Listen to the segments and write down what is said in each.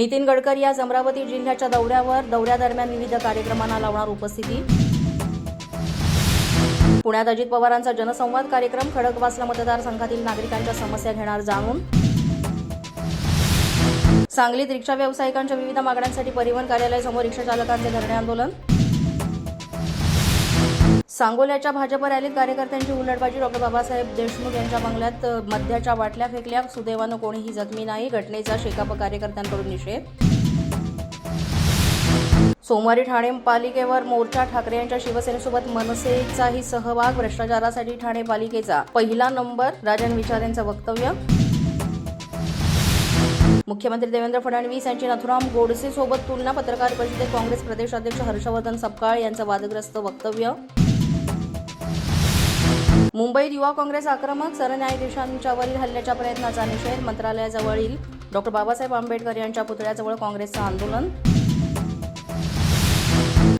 नितीन गडकरी आज अमरावती जिल्ह्याच्या दौऱ्यावर. दौऱ्यादरम्यान विविध कार्यक्रमांना लावणार उपस्थिती. पुण्यात अजित पवारांचा जनसंवाद कार्यक्रम. खडकवासला मतदारसंघातील नागरिकांच्या समस्या घेणार जाणून. सांगलीत रिक्षा व्यावसायिकांच्या विविध मागण्यांसाठी परिवहन कार्यालयासमोर रिक्षा चालकांचे धरणे आंदोलन. सांगोल्याच्या भाजप रॅलीत कार्यकर्त्यांची हुलडबाजी डॉक्टर बाबासाहेब देशमुख यांच्या बंगल्यात मध्याच्या मद्याच्या बाटल्या फेकल्या. सुदैवानं कोणीही जखमी नाही. घटनेचा शेकाप कार्यकर्त्यांकडून निषेध. सोमवारी ठाणे पालिकेवर मोर्चा ठाकरे यांच्या शिवसेनेसोबत मनसेचाही सहभाग. भ्रष्टाचारासाठी ठाणे पालिकेचा पहिला नंबर. राजन विचार यांचं वक्तव्य. मुख्यमंत्री देवेंद्र फडणवीस यांची नथुराम गोडसेसोबत तुलना. पत्रकार परिषदेत काँग्रेस प्रदेशाध्यक्ष हर्षवर्धन सपकाळ यांचं वादग्रस्त वक्तव्य. मुंबईत युवा काँग्रेस आक्रमक सरन्यायाधीशांच्यावरील हल्ल्याच्या प्रयत्नाचा निषेध मंत्रालयाजवळील डॉक्टर बाबासाहेब आंबेडकर यांच्या पुतळ्याजवळ काँग्रेसचं आंदोलन.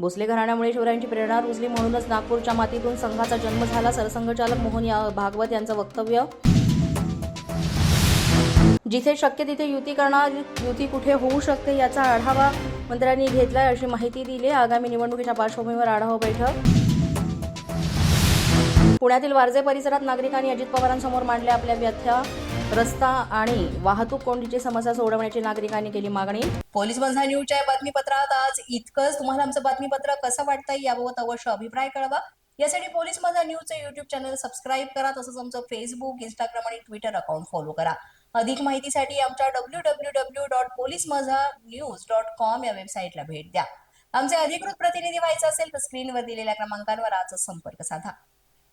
भोसले घराण्यामुळे शिवरायांची प्रेरणा रुजली म्हणूनच नागपूरच्या मातीतून संघाचा जन्म झाला. सरसंघचालक मोहन या- भागवत यांचं वक्तव्य. जिथे शक्य तिथे युती करणार युती कुठे होऊ शकते याचा आढावा मंत्र्यांनी घेतलाय अशी माहिती दिली. आगामी निवडणुकीच्या पार्श्वभूमीवर आढावा बैठक. पुण्यातील वारजे परिसरात नागरिकांनी अजित पवारांसमोर मांडल्या आपल्या व्यथ्या रस्ता आणि वाहतूक कोंडीची समस्या सोडवण्याची नागरिकांनी केली मागणी. पोलीस बंधा न्यूजच्या बातमीपत्रात आज इतकंच. तुम्हाला आमचं बातमीपत्र कसं वाटतं याबाबत अवश्य अभिप्राय कळवा. यासाठी पोलीस माझा न्यूजचं युट्यूब चॅनल सबस्क्राईब करा तसंच आमचं फेसबुक इंस्टाग्राम आणि ट्विटर अकाउंट फॉलो करा. अधिक माहितीसाठी आमच्या W W W dot police Majha news dot com या वेबसाईटला भेट द्या. आमचे अधिकृत प्रतिनिधी व्हायचं असेल तर स्क्रीनवर दिलेल्या क्रमांकांवर आजच संपर्क साधा.